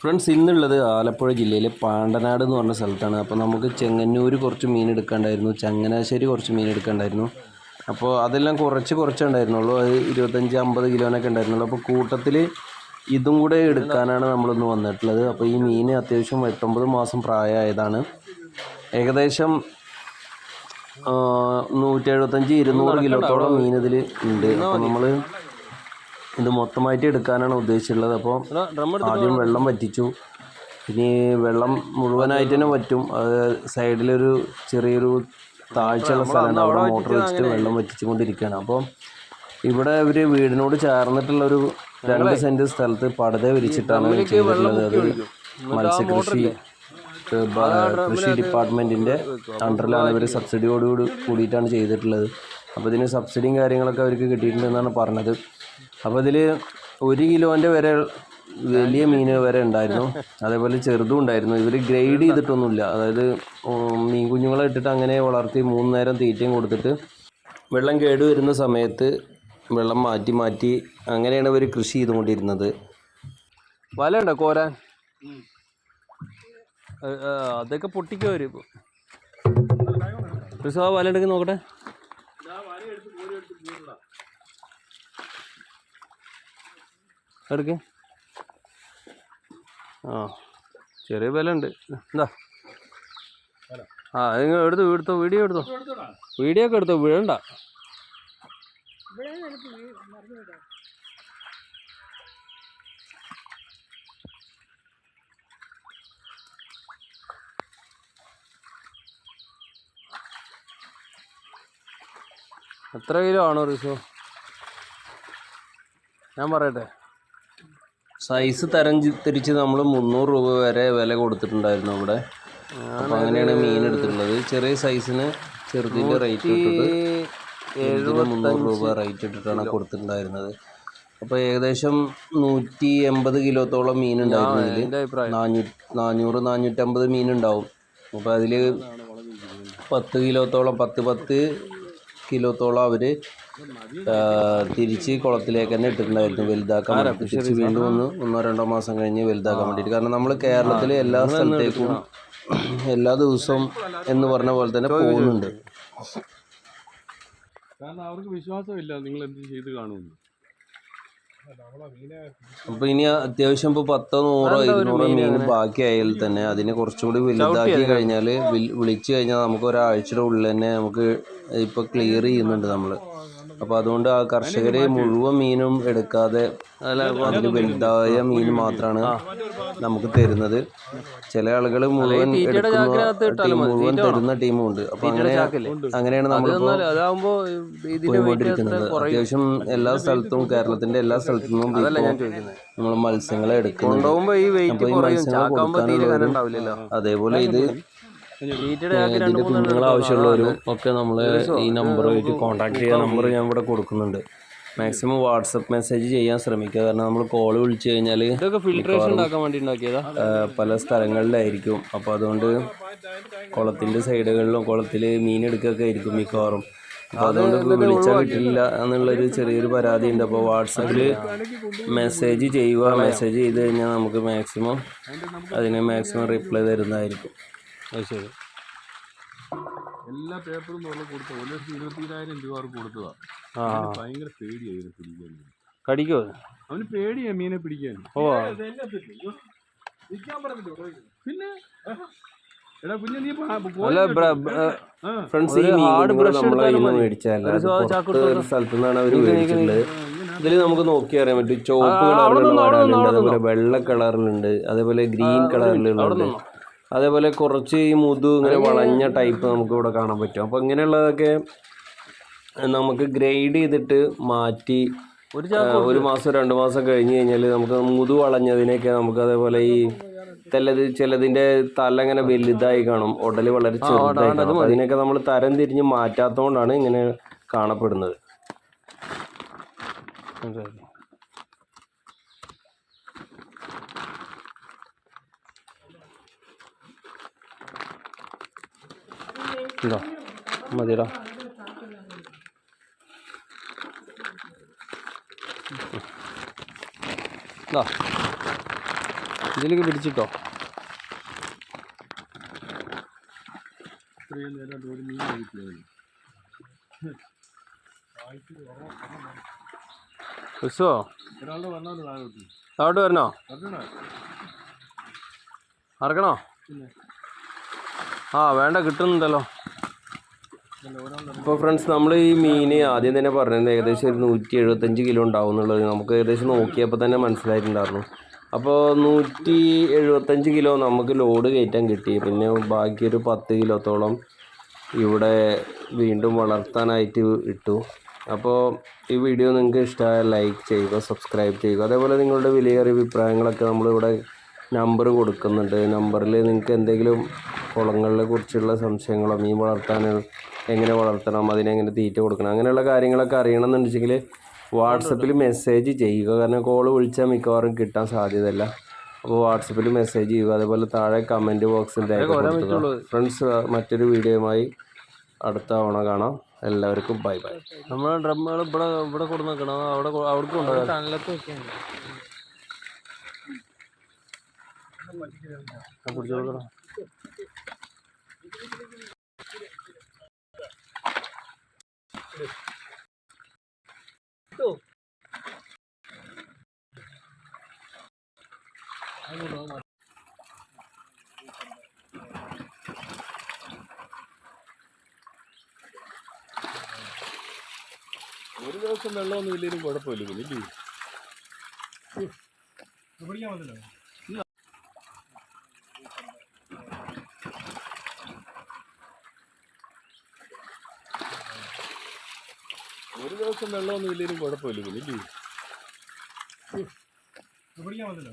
Friends ഇന്നുള്ളത് ആലപ്പുഴ ജില്ലയിലെ പാണ്ടനാട് എന്ന് പറഞ്ഞ സ്ഥലത്താണ്. അപ്പോൾ നമുക്ക് ചെങ്ങന്നൂർ കുറച്ച് മീൻ എടുക്കാണ്ടായിരുന്നു ചങ്ങനാശ്ശേരി കുറച്ച് മീൻ എടുക്കാണ്ടായിരുന്നു. അപ്പോൾ അതെല്ലാം കുറച്ച് കുറച്ച് ഉണ്ടായിരുന്നുള്ളൂ. അത് ഇരുപത്തഞ്ച് അമ്പത് കിലോനൊക്കെ ഉണ്ടായിരുന്നുള്ളൂ. അപ്പോൾ കൂട്ടത്തിൽ ഇതും കൂടെ എടുക്കാനാണ് നമ്മളിന്ന് വന്നിട്ടുള്ളത്. അപ്പോൾ ഈ മീൻ അത്യാവശ്യം എട്ടൊമ്പത് മാസം പ്രായമായതാണ്. ഏകദേശം നൂറ്റി എഴുപത്തഞ്ച് ഇരുന്നൂറ് കിലോത്തോളം മീൻ ഇതിൽ ഉണ്ട്. അപ്പോൾ നമ്മൾ ഇത് മൊത്തമായിട്ട് എടുക്കാനാണ് ഉദ്ദേശിച്ചിട്ടുള്ളത്. അപ്പോൾ ആദ്യം വെള്ളം വറ്റിച്ചു. ഇനി വെള്ളം മുഴുവനായിട്ട് തന്നെ വറ്റും. അത് സൈഡിലൊരു ചെറിയൊരു താഴ്ചയുള്ള സ്ഥലമാണ്. അവിടെ മോട്ടർ വെച്ചിട്ട് വെള്ളം വറ്റിച്ചുകൊണ്ടിരിക്കുകയാണ്. അപ്പോൾ ഇവിടെ ഇവർ വീടിനോട് ചേർന്നിട്ടുള്ളൊരു രണ്ട് സെന്റ് സ്ഥലത്ത് പടത വിരിച്ചിട്ടാണ് ചെയ്തിട്ടുള്ളത് അത് മത്സ്യകൃഷി കൃഷി ഡിപ്പാർട്ട്മെന്റിന്റെ അണ്ടറിലാണ് ഇവർ സബ്സിഡിയോടുകൂടി കൂടിയിട്ടാണ് ചെയ്തിട്ടുള്ളത്. അപ്പോൾ ഇതിന് സബ്സിഡിയും കാര്യങ്ങളൊക്കെ അവർക്ക് കിട്ടിയിട്ടുണ്ടെന്നാണ് പറഞ്ഞത്. അപ്പോൾ ഇതിൽ ഒരു കിലോന്റെ വരെ വലിയ മീൻ വരെ ഉണ്ടായിരുന്നു. അതേപോലെ ചെറുതും ഉണ്ടായിരുന്നു. ഇവർ ഗ്രേഡ് ചെയ്തിട്ടൊന്നുമില്ല. അതായത് മീൻ കുഞ്ഞുങ്ങളെ ഇട്ടിട്ട് അങ്ങനെ വളർത്തി മൂന്ന് നേരം തീറ്റയും കൊടുത്തിട്ട് വെള്ളം കേട് വരുന്ന സമയത്ത് വെള്ളം മാറ്റി മാറ്റി അങ്ങനെയാണ് ഇവർ കൃഷി ചെയ്തുകൊണ്ടിരുന്നത്. വല ഉണ്ടോ കോരാൻ അതൊക്കെ പൊട്ടിക്കോ ഇപ്പൊ വല ഉണ്ടെങ്കിൽ നോക്കട്ടെ. എടുക്ക്. ആ ചെറിയ വില ഉണ്ട് എന്താ ആ നിങ്ങൾ എടുത്തു എടുത്തോ വീഡിയോ എടുത്തോ. വീഡിയോ ഒക്കെ എടുത്തോ വീഴണ്ട. എത്ര കിലോ ആണോ റിസോ? ഞാൻ പറയട്ടെ. സൈസ് തരം തിരിച്ച് നമ്മൾ മുന്നൂറ് രൂപ വരെ വില കൊടുത്തിട്ടുണ്ടായിരുന്നു അവിടെ. അപ്പം അങ്ങനെയാണ് മീൻ എടുത്തിട്ടുള്ളത്. ചെറിയ സൈസിന് ചെറുതിന്റെ റേറ്റ് ഇട്ടിട്ട് മുന്നൂറ് രൂപ റേറ്റ് ഇട്ടിട്ടാണ് കൊടുത്തിട്ടുണ്ടായിരുന്നത്. അപ്പോൾ ഏകദേശം നൂറ്റി എൺപത് കിലോത്തോളം മീൻ ഉണ്ടായിരുന്നു ഇതിൽ എന്റെ അഭിപ്രായം. നാനൂറ്റി നാനൂറ് നാനൂറ്റമ്പത് മീൻ ഉണ്ടാവും. അപ്പോൾ അതിൽ പത്ത് കിലോത്തോളം പത്ത് പത്ത് കിലോത്തോളം അവർ തിരിച്ച് കുളത്തിലേക്ക് തന്നെ ഇട്ടിട്ടുണ്ടായിരുന്നു. വലുതാക്കാൻ വേണ്ടി തിരിച്ച് വീണ്ടും ഒന്ന് ഒന്നോ രണ്ടോ മാസം കഴിഞ്ഞ് വലുതാക്കാൻ വേണ്ടിയിട്ട്. കാരണം നമ്മൾ കേരളത്തിലെ എല്ലാ സ്ഥലത്തേക്കും എല്ലാ ദിവസവും എന്ന് പറഞ്ഞ പോലെ തന്നെ പോകുന്നുണ്ട്. കാരണം അവർക്ക് വിശ്വാസമില്ല നിങ്ങൾ എന്ത് ചെയ്ത് കാണുമെന്ന്. അപ്പൊ ഇനി അത്യാവശ്യം ഇപ്പൊ പത്തോ നൂറോ ഇരുന്നൂറോ മീൻ ബാക്കിയായാൽ തന്നെ അതിനെ കുറച്ചുകൂടി വലുതാക്കി കഴിഞ്ഞാൽ വിളിച്ചു കഴിഞ്ഞാൽ നമുക്ക് ഒരാഴ്ചയുടെ ഉള്ളിൽ തന്നെ നമുക്ക് ഇപ്പൊ ക്ലിയർ ചെയ്യുന്നുണ്ട് നമ്മൾ അപ്പോൾ അതുകൊണ്ട് ആ കർഷകരെ മുഴുവൻ മീനും എടുക്കാതെ അതിൽ വലുതായ മീൻ മാത്രമാണ് നമുക്ക് തരുന്നത്. ചില ആളുകൾ മുഴുവൻ എടുക്കുന്ന മുഴുവൻ തരുന്ന ടീമും ഉണ്ട്. അപ്പോൾ അങ്ങനെ അങ്ങനെയാണ് നമ്മൾ പോയിക്കൊണ്ടിരിക്കുന്നത്. അത്യാവശ്യം എല്ലാ സ്ഥലത്തും കേരളത്തിന്റെ എല്ലാ സ്ഥലത്തു നിന്നും നമ്മൾ മത്സ്യങ്ങളെ എടുക്കുന്നുണ്ട്. ഈ വെയിറ്റ് അപ്പോൾ ഈ മത്സ്യങ്ങൾ അതേപോലെ ഇത് ഇതിന്റെ കുഞ്ഞുങ്ങൾ ആവശ്യമുള്ളവരും ഒക്കെ നമ്മൾ ഈ നമ്പറുമായിട്ട് കോൺടാക്ട് ചെയ്യാൻ നമ്പർ ഞാൻ ഇവിടെ കൊടുക്കുന്നുണ്ട്. മാക്സിമം വാട്സപ്പ് മെസ്സേജ് ചെയ്യാൻ ശ്രമിക്കുക. കാരണം നമ്മൾ കോൾ വിളിച്ചു കഴിഞ്ഞാൽ ഇതൊക്കെ ഫിൽട്രേഷൻ ഉണ്ടാക്കാൻ വേണ്ടി ഉണ്ടാക്കിയതാ പല സ്ഥലങ്ങളിലായിരിക്കും. അപ്പോൾ അതുകൊണ്ട് കുളത്തിന്റെ സൈഡുകളിലും കുളത്തിൽ മീൻ എടുക്കുകയൊക്കെ ആയിരിക്കും മിക്കവാറും. അപ്പോൾ അതുകൊണ്ട് വിളിച്ചാൽ കിട്ടില്ല എന്നുള്ളൊരു ചെറിയൊരു പരാതി ഉണ്ട് അപ്പോൾ വാട്സപ്പിൽ മെസ്സേജ് ചെയ്യുക മെസ്സേജ് ചെയ്ത് കഴിഞ്ഞാൽ നമുക്ക് മാക്സിമം അതിന് മാക്സിമം റിപ്ലൈ തരുന്നതായിരിക്കും. അത് ശരി. എല്ലാ പേപ്പറും നമ്മൾ കൊടുത്ത ഒരു ലക്ഷത്തി ഇരുപത്തിരായിരം രൂപ അവർക്ക് കൊടുത്തതാ. ആ. അവന് ഭയങ്കര പേടിയായിരുന്നു പിടിക്കാൻ. കടിക്കോ? അവന് പേടിയാ മീനെ പിടിക്കാൻ. ഓ. പിന്നെ ഇതിൽ നമുക്ക് നോക്കി അറിയാൻ പറ്റും. ചുവപ്പ് കളറിലുള്ള വെള്ള കളറിലുണ്ട് അതേപോലെ ഗ്രീൻ നിന്നോ. അതേപോലെ കുറച്ച് ഈ മുതു ഇങ്ങനെ വളഞ്ഞ ടൈപ്പ് നമുക്ക് ഇവിടെ കാണാൻ പറ്റും. അപ്പോൾ ഇങ്ങനെയുള്ളതൊക്കെ നമുക്ക് ഗ്രേഡ് ചെയ്തിട്ട് മാറ്റി ഒരു ഒരു മാസം രണ്ട് മാസം കഴിഞ്ഞ് കഴിഞ്ഞാൽ നമുക്ക് മുതു വളഞ്ഞതിനെയൊക്കെ നമുക്ക് അതേപോലെ ഈ ചിലത് ചിലതിന്റെ തല ഇങ്ങനെ വലുതായി കാണും. ഉടൽ വളരെ ചെറുതായി കാണും. അതിനൊക്കെ നമ്മൾ തരം തിരിഞ്ഞ് മാറ്റാത്തതുകൊണ്ടാണ് ഇങ്ങനെ കാണപ്പെടുന്നത്. ഇതാ മതിടാ. ഇതാ ഇതിലേക്ക് പിടിച്ചിട്ടോ? ഇത്രയും നേരം ഒരു മീൻ താഴോട്ട്. വരണോ? അറക്കണോ? ആ വേണ്ട കിട്ടുന്നുണ്ടല്ലോ. അപ്പോൾ ഫ്രണ്ട്സ് നമ്മൾ ഈ മീൻ ആദ്യം തന്നെ പറഞ്ഞത് ഏകദേശം ഒരു നൂറ്റി എഴുപത്തഞ്ച് കിലോ ഉണ്ടാവും എന്നുള്ളത്. നമുക്ക് ഏകദേശം നോക്കിയപ്പോൾ തന്നെ മനസ്സിലായിട്ടുണ്ടായിരുന്നു. അപ്പോൾ നൂറ്റി എഴുപത്തഞ്ച് കിലോ നമുക്ക് ലോഡ് കയറ്റാൻ കിട്ടി. പിന്നെ ബാക്കി ഒരു പത്ത് കിലോത്തോളം ഇവിടെ വീണ്ടും വളർത്താനായിട്ട് ഇട്ടു. അപ്പോൾ ഈ വീഡിയോ നിങ്ങൾക്ക് ഇഷ്ടമായ ലൈക്ക് ചെയ്യുക സബ്സ്ക്രൈബ് ചെയ്യുക. അതേപോലെ നിങ്ങളുടെ വിലയേറിയ അഭിപ്രായങ്ങളൊക്കെ നമ്മളിവിടെ നമ്പർ കൊടുക്കുന്നുണ്ട്. നമ്പറിൽ നിങ്ങൾക്ക് എന്തെങ്കിലും കുളങ്ങളെ കുറിച്ചുള്ള സംശയങ്ങളോ മീൻ വളർത്താൻ എങ്ങനെ വളർത്തണം അതിനെങ്ങനെ തീറ്റ കൊടുക്കണം അങ്ങനെയുള്ള കാര്യങ്ങളൊക്കെ അറിയണം അറിയണമെന്നുണ്ടെങ്കിൽ വാട്സപ്പിൽ മെസ്സേജ് ചെയ്യുക. കാരണം കോൾ വിളിച്ചാൽ മിക്കവാറും കിട്ടാൻ സാധ്യതയില്ല. അപ്പോൾ വാട്സപ്പിൽ മെസ്സേജ് ചെയ്യുക. അതേപോലെ താഴെ കമന്റ് ബോക്സിൽ രേഖപ്പെടുത്തുക ഫ്രണ്ട്സ് മറ്റൊരു വീഡിയോയുമായി അടുത്ത തവണ കാണാം. എല്ലാവർക്കും ബൈ ബൈ. നമ്മളെ ഡ്രമ്മുകൾ ഇവിടെ ഇവിടെ കൊടുന്ന് വെക്കണം അവിടെ അവിടെ കൊണ്ടുപോകാം പിടിച്ചു കൊടുക്കണം? ഒരു ദിവസം വെള്ളമൊന്നും ഇല്ലെങ്കിലും കുഴപ്പമില്ല പിന്നെ ഇല്ലേ പിടിക്കാൻ പറ്റില്ല ദിവസം വെള്ളമൊന്നും ഇല്ലെങ്കിലും കുഴപ്പമില്ല. പിന്നെ ഇല്ലേ? പിടിക്കാൻ പറ്റില്ല.